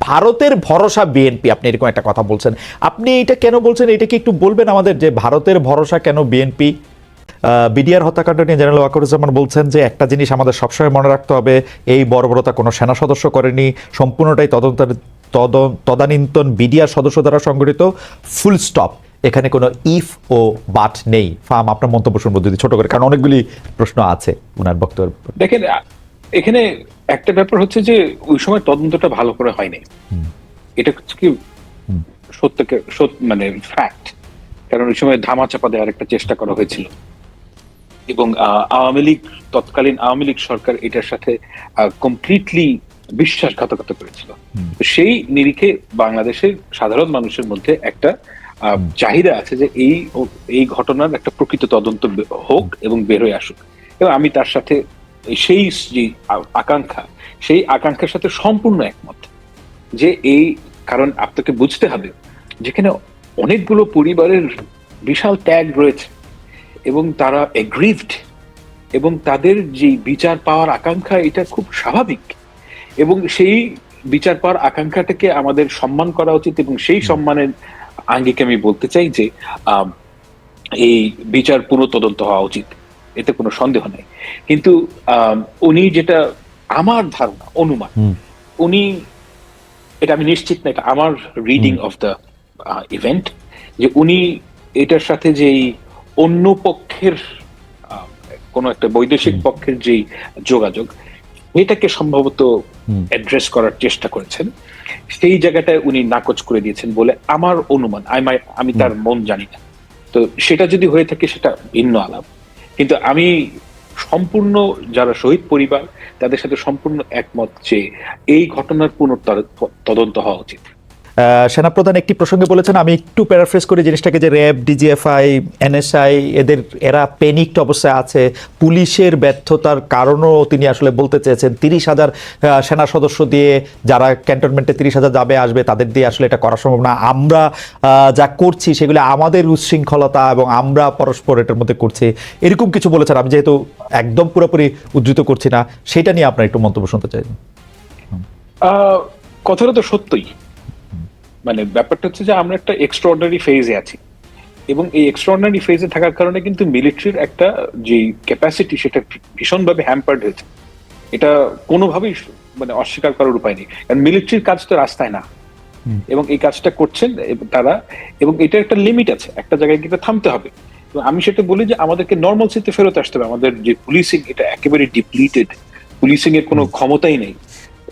ভারতের ভরসা বিএনপি, আপনি এরকম একটা কথা বলছেন। আপনি এটা কেন বলছেন? এটা কি একটু বলবেন আমাদের যে ভারতের ভরসা কেন বিএনপি? বিডিআর হত্যাকাণ্ড নিয়ে জেনারেল ওয়াকরুজ্জামান বলছেন যে একটা জিনিস আমাদের সবসময় মনে রাখতে হবে, এই বর্বরতা কোনো সেনা সদস্য করেনি, সম্পূর্ণটাই তদন্তের তদন- তদানীন্তন বিডিআর সদস্য দ্বারা সংগঠিত ফুল স্টপ এখানে কোনো ইফ ও বাট নেই। ফার্ম আপনার মন্তব্য শুনব যদি ছোট করে, কারণ অনেকগুলি প্রশ্ন আছে ওনার বক্তব্য দেখেন এখানে একটা ব্যাপার হচ্ছে যে ওই সময় তদন্তটা ভালো করে হয়নি। এটা হচ্ছে কি সত্যকে সত্য মানে ফ্যাক্ট কারণ ওই সময় ধামাচাপা দেওয়ার একটা চেষ্টা করা হয়েছিল। এবং আওয়ামী লীগ তৎকালীন আওয়ামী লীগ সরকার এটার সাথে কমপ্লিটলি বিশ্বাসঘাতকতা করেছিল। সেই নিরিখে বাংলাদেশের সাধারণ মানুষের মধ্যে একটা আহ, চাহিদা আছে যে এই এই ঘটনার একটা প্রকৃত তদন্ত হোক এবং বের হয়ে আসুক। এবং আমি তার সাথে সেই যে আকাঙ্ক্ষা সেই আকাঙ্ক্ষার সাথে সম্পূর্ণ একমত যে এই কারণ আপনাকে বুঝতে হবে যেখানে অনেকগুলো পরিবারের বিশাল ত্যাগ রয়েছে এবং তারা এগ্রিভড এবং তাদের যে বিচার পাওয়ার আকাঙ্ক্ষা এটা খুব স্বাভাবিক এবং সেই বিচার পাওয়ার আকাঙ্ক্ষাটাকে আমাদের সম্মান করা উচিত এবং সেই সম্মানের আঙ্গিকে আমি বলতে চাই যে এই বিচার পুনঃ তদন্ত হওয়া উচিত। এতে কোনো সন্দেহ নেই। কিন্তু উনি যেটা আমার ধারণা অনুমান উনি এটা আমি নিশ্চিত না এটা আমার রিডিং অফ দ্য ইভেন্ট যে উনি এটার সাথে যেই অন্য পক্ষের কোনো একটা বৈদেশিক পক্ষের যেই যোগাযোগ এটাকে সম্ভবত। অ্যাড্রেস করার চেষ্টা করেছেন। সেই জায়গাটায় উনি নাকচ করে দিয়েছেন বলে আমার অনুমান আমি তার মন জানি না। তো সেটা যদি হয়ে থাকে সেটা ভিন্ন আলাপ। কিন্তু আমি সম্পূর্ণ যারা শহীদ পরিবার, তাদের সাথে সম্পূর্ণ একমত যে এই ঘটনার পুনঃ তদন্ত হওয়া উচিত। সেনাপ্রধান একটি প্রসঙ্গে বলেছেন, আমি একটু প্যারাফ্রেস করি জিনিসটাকে যে র্যাব, ডিজিএফআই, এনএসআই, এদের, এরা পেনিকড অবস্থায় আছে। পুলিশের ব্যর্থতার কারণও তিনি আসলে বলতে চেয়েছেন। তিরিশ হাজার সেনা সদস্য দিয়ে যারা ক্যান্টনমেন্টে তিরিশ হাজার যাবে, আসবে, তাদের দিয়ে আসলে এটা করা সম্ভব না। আমরা যা করছি সেগুলো আমাদের উচ্ছৃঙ্খলতা এবং আমরা পরস্পর এটার মধ্যে করছি। এরকম কিছু বলেছেন। আমি যেহেতু একদম পুরোপুরি উদ্ধৃত করছি না, সেটা নিয়ে আপনার একটু মন্তব্য শুনতে চাই। কথাটা তো সত্যই। মানে ব্যাপারটা হচ্ছে যে আমরা একটা এক্সট্রাঅর্ডিনারি ফেজে আছি। এবং এই এক্সট্রাঅর্ডিনারি ফেজে থাকার কারণে কিন্তু মিলিটারির একটা যে ক্যাপাসিটি সেটা ভীষণভাবে হ্যাম্পার্ড হয়েছে। এটা কোনোভাবেই মানে অস্বীকার করার উপায় নেই। কারণ মিলিটারির কাজ তো রাস্তায় না। এবং এই কাজটা করছেন তারা। এবং এটা একটা লিমিট আছে। একটা জায়গায় কিন্তু থামতে হবে। এবং আমি সেটা বলি যে আমাদেরকে নর্মাল সিতে ফেরত আসতে হবে। আমাদের যে পুলিশিং এটা একেবারে ডিপ্লিটেড পুলিশিং এর কোনো ক্ষমতাই নেই।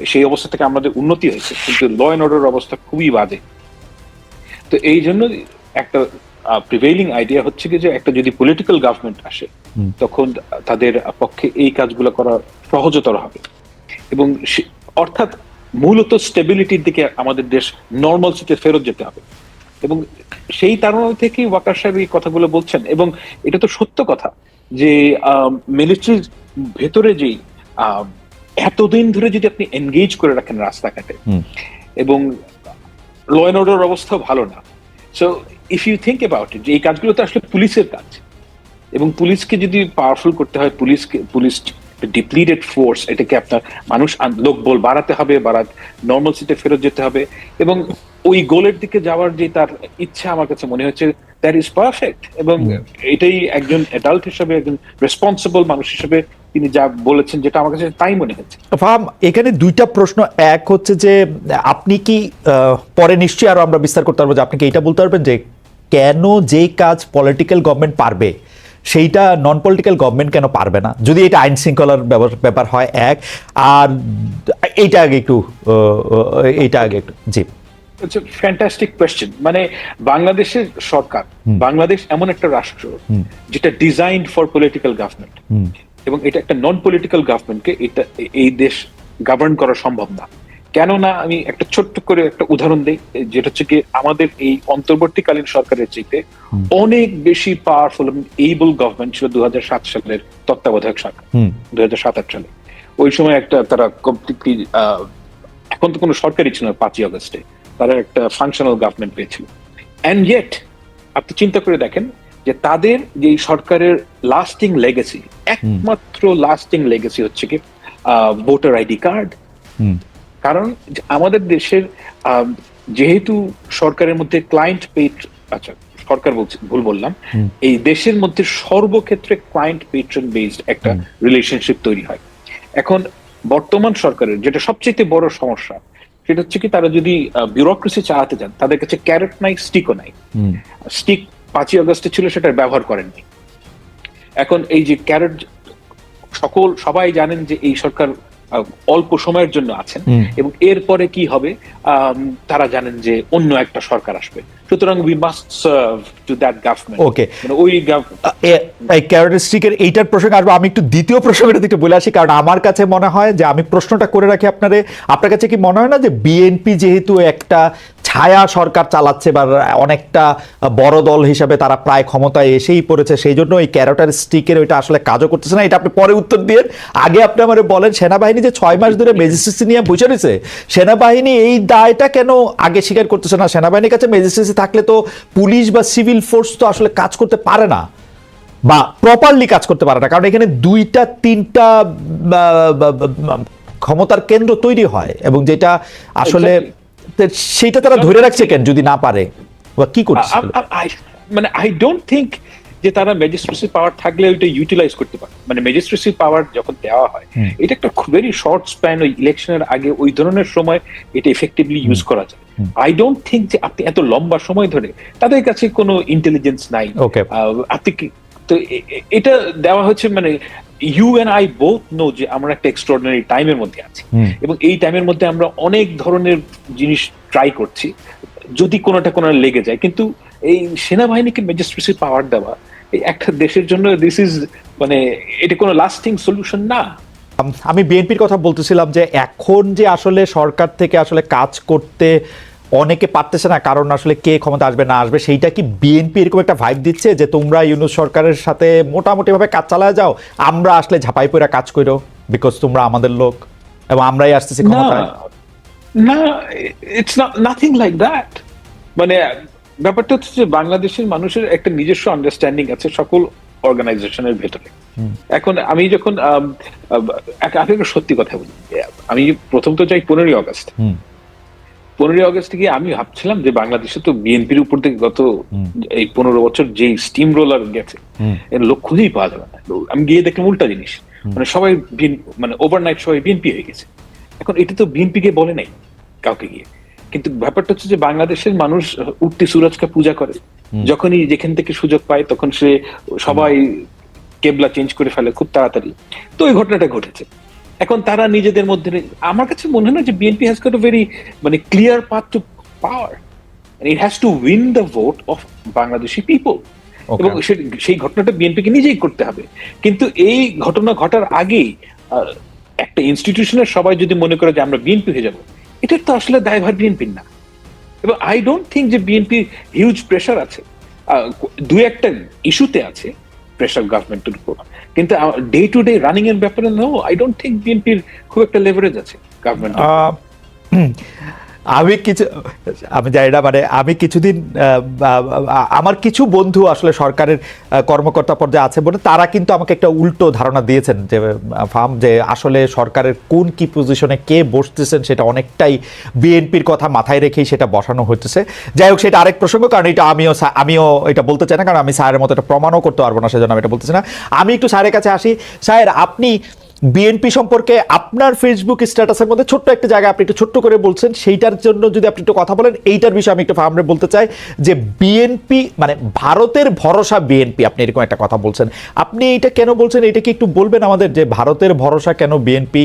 সেই অবস্থা থেকে আমাদের উন্নতি হয়েছে। কিন্তু ল অ্যান্ড অর্ডার অবস্থা খুবই বাজে। তো এই জন্য একটা প্রিভেইলিং আইডিয়া হচ্ছে কি যে একটা যদি পলিটিক্যাল গভর্নমেন্ট আসে তখন তাদের পক্ষে এই কাজগুলো করা সহজতর হবে। এবং অর্থাৎ মূলত স্টেবিলিটির দিকে আমাদের দেশ নর্মাল সিটে ফেরত যেতে হবে। এবং সেই তারা থেকেই ওয়াকার সাহেব এই কথাগুলো বলছেন। এবং এটা তো সত্য কথা যে মিলিটারির ভেতরে যেই আহ, এতদিন ধরে যদি আপনি এনগেজ করে রাখেন রাস্তাঘাটে এবং ল অ্যান্ড অর্ডার অবস্থা ভালো না so if you think about it যে এই কাজগুলো তো আসলে পুলিশের কাজ এবং পুলিশকে যদি পাওয়ারফুল করতে হয় পুলিশকে পুলিশ ডিপ্লিটেড ফোর্স এটাকে আপনার মানুষ আন- লোকবল বাড়াতে হবে বাড়া নর্মাল সিটে ফেরত যেতে হবে এবং ওই গোলের দিকে যাওয়ার যে তার ইচ্ছা আমার কাছে মনে হচ্ছে দ্যাট ইজ পারফেক্ট এবং এটাই একজন অ্যাডাল্ট হিসেবে একজন রেসপন্সিবল মানুষ হিসেবে তিনি যা বলেছেন যেটা আমার কাছে তাই মনে হচ্ছে। ফাহাম এখানে দুইটা প্রশ্ন। এক হচ্ছে যে আপনি কি পরে নিশ্চয়ই আরও আমরা বিস্তার করতে পারব যে আপনি কি এটা বলতে পারবেন যে কেন যেই কাজ পলিটিক্যাল গভর্নমেন্ট পারবে সেইটা নন পলিটিক্যাল গভর্নমেন্ট কেন পারবে না? যদি এটা আইন শৃঙ্খলার ব্যাপার- হয় এক। আর এইটা আগে একটু এইটা আগে একটু জি। হচ্ছে ফ্যান্টাস্টিক কোয়েশ্চেন মানে বাংলাদেশের সরকার বাংলাদেশ এমন একটা রাষ্ট্র যেটা ডিজাইন ফর পলিটিক্যাল গভর্নমেন্ট। এবং এটা একটা নন পলিটিক্যাল গভর্নমেন্টকে এটা এই দেশ গভর্ন করা সম্ভব না। কেননা আমি একটা ছোট্ট করে একটা উদাহরণ দিই যেটা হচ্ছে কি আমাদের এই অন্তর্বর্তীকালীন সরকারের চাইতে অনেক বেশি পাওয়ারফুল এবং এইবল গভর্নমেন্ট ছিল দু সালের তত্ত্বাবধায়ক সরকার দু সালে। ওই সময় একটা তারা কমপ্লিটলি এখন তো কোনো সরকারই ছিল না পাঁচই অগস্টে তারা একটা ফাংশনাল গভর্নমেন্ট পেয়েছিল। অ্যান্ড ইয়েট আপনি চিন্তা করে দেখেন যে তাদের যে সরকারের লাস্টিং লেগেসি একমাত্র লাস্টিং লেগেসি হচ্ছে কি ভোটার আইডি কার্ড কারণ আমাদের দেশের যেহেতু সরকারের মধ্যে ক্লায়েন্ট পেট আচ্ছা সরকার বলছি ভুল বললাম। এই দেশের মধ্যে সর্বক্ষেত্রে ক্লায়েন্ট পেট্রন বেসড একটা রিলেশনশিপ তৈরি হয়। এখন বর্তমান সরকারের যেটা সবচেয়ে বড় সমস্যা সেটা হচ্ছে কি তারা যদি বিউরোক্রেসি চালাতে যান তাদের কাছে ক্যারেট নাই স্টিকও নাই। স্টিক পাঁচই আগস্টে ছিল সেটার ব্যবহার করেননি। এখন এই যে ক্যারেট সকল সবাই জানেন যে এই সরকার অল্প সময়ের জন্য আছেন এবং এরপরে কি হবে? তারা জানেন যে অন্য একটা সরকার আসবে। সুতরাং we must serve to that government. মানে ওই এই ক্যারেক্টারিস্টিকের এইটার প্রসঙ্গে আসব আমি একটু দ্বিতীয় প্রসঙ্গটা একটু বলে আসি কারণ আমার কাছে মনে হয় যে আমি প্রশ্নটা করে রাখি আপনারে। আপনার কাছে কি মনে হয় না যে বিএনপি যেহেতু একটা ছায়া সরকার চালাচ্ছে বা অনেকটা বড় দল হিসাবে তারা প্রায় ক্ষমতায় এসেই পড়েছে, সেই জন্য এই ক্যারেক্টারিস্টিকের ওইটা আসলে কাজও করতেছে না। এটা আপনি পরে উত্তর দিয়ে আগে আপনি আমার বলেন, সেনাবাহিনী যে ছয় মাস ধরে ম্যাজিস্ট্রেসি নিয়ে বসে রয়েছে, সেনাবাহিনী এই দায়টা কেন আগে স্বীকার করতেছে না? সেনাবাহিনীর কাছে ম্যাজিস্ট্রেসি থাকলে তো পুলিশ বা সিভিল ফোর্স তো আসলে কাজ করতে পারে না বা প্রপারলি কাজ করতে পারে না, কারণ এখানে দুইটা, তিনটা ক্ষমতার কেন্দ্র তৈরি হয় এবং যেটা আসলে তো সেইটা তারা ধরে রাখছে কেন যদি না পারে? বা কি করছে মানে আই ডোন্ট থিঙ্ক যে তারা ম্যাজিস্ট্রেসি পাওয়ার থাকলে ওইটা ইউটিলাইজ করতে পারে। মানে ম্যাজিস্ট্রেসি পাওয়ার যখন দেওয়া হয় এটা একটা ভেরি শর্ট স্প্যান ওই ইলেকশনের আগে ওই ধরনের সময় এটা এফেক্টিভলি ইউজ করা যায়। আই ডোন্ট থিঙ্ক যে আপনি এত লম্বা সময় ধরে তাদের কাছে কোনো ইন্টেলিজেন্স নাই। আপনি কি তো এটা দেওয়া হচ্ছে মানে you and I both know যে আমরা একটা এক্সট্রাঅর্ডিনারি টাইমের মধ্যে আছি। এবং এই টাইমের মধ্যে আমরা অনেক ধরনের জিনিস ট্রাই করছি যদি কোনোটা কোনো লেগে যায়। কিন্তু এই সেনাবাহিনীকে ম্যাজিস্ট্রেসি পাওয়ার দেওয়া একটা দেশের জন্য দিস ইজ মানে এটা কোনো লাস্টিং সলিউশন না। আমি বিএনপির কথা বলতেছিলাম যে এখন যে আসলে সরকার থেকে আসলে কাজ করতে অনেকে পারতেছে না কারণ আসলে কে ক্ষমতা আসবে না আসবে। সেইটা কি বিএনপি এরকম একটা ভাইব দিচ্ছে যে তোমরা ইউনুস সরকারের সাথে মোটামুটি ভাবে কাজ চালায় যাও আমরা আসলে ঝাপাই পড়ে কাজ করো বিকজ তোমরা আমাদের লোক এবং আমরাই আসতেছি ক্ষমতায়। না it's not nothing like that মানে ব্যাপারটা হচ্ছে যে বাংলাদেশের মানুষের একটা নিজস্ব আন্ডারস্ট্যান্ডিং আছে সকল অর্গানাইজেশনের ভেতরে। এখন আমি যখন আম, সত্যি কথা বলি। আমি প্রথম তো চাই পনেরোই আগস্ট। পনেরোই আগস্ট থেকে আমি ভাবছিলাম যে বাংলাদেশে তো বিএনপির উপর থেকে গত এই পনেরো বছর যে স্টিম রোলার গেছে এর লোক খুঁজেই পাওয়া যাবে না। আমি গিয়ে দেখলাম উল্টা জিনিস। মানে সবাই মানে ওভারনাইট সবাই বিএনপি হয়ে গেছে। এখন এটা তো বিএনপি কে বলে নাই কাউকে গিয়ে। কিন্তু ব্যাপারটা হচ্ছে যে বাংলাদেশের মানুষ উঠতি সুরজকে পূজা করে। যখনই যেখান থেকে সুযোগ পায় তখন সে সবাই কেবলা চেঞ্জ করে ফেলে খুব তাড়াতাড়ি। তো ওই ঘটনাটা ঘটেছে। এখন তারা নিজেদের মধ্যে আমার কাছে মনে হয় না যে বিএনপি হ্যাজ গট ভেরি মানে clear path to power it has to win the vote of Bangladeshi people এবং সেই ঘটনাটা বিএনপিকে নিজেই করতে হবে। কিন্তু এই ঘটনা ঘটার আগেই একটা ইনস্টিটিউশনের সবাই যদি মনে করে যে আমরা বিএনপি হয়ে যাব এটার তো আসলে দায়ভার বিএনপির না। এবং আই ডোন্ট থিঙ্ক যে বিএনপি হিউজ প্রেশার আছে। দু একটা ইস্যুতে আছে প্রেশার গভর্নমেন্টের উপর। কিন্তু ডে টু ডে রানিং এর ব্যাপারে নো আই ডোন্ট থিঙ্ক বিএনপির খুব একটা লেভারেজ আছে গভর্নমেন্ট আমি কিছু, আমি জানি না মানে আমি কিছুদিন আমার কিছু বন্ধু আসলে সরকারের কর্মকর্তা পর্যায়ে আছে বলে তারা কিন্তু আমাকে একটা উল্টো ধারণা দিয়েছেন যে ফার্ম, যে আসলে সরকারের কোন কি পজিশনে কে বসতেছেন সেটা অনেকটাই বিএনপির কথা মাথায় রেখেই সেটা বসানো হচ্ছে যাই হোক, সেটা আরেক প্রসঙ্গ, কারণ এটা আমিও আমিও এটা বলতে চাই না, কারণ আমি স্যারের মতো এটা প্রমাণও করতে পারব না সেজন্য আমি এটা বলতেছি না। আমি একটু স্যারের কাছে আসি। স্যার, আপনি বিএনপি সম্পর্কে আপনার ফেসবুক স্ট্যাটাসের মধ্যে ছোট্ট একটা জায়গা আপনি একটু ছোট্ট করে বলছেন, সেইটার জন্য যদি আপনি একটু কথা বলেন, এইটার বিষয়ে আমি একটু ফার্মে বলতে চাই যে বিএনপি মানে ভারতের ভরসা বিএনপি, আপনি এরকম একটা কথা বলছেন। আপনি এইটা কেন বলছেন? এটা কি একটু বলবেন আমাদের যে ভারতের ভরসা কেন বিএনপি?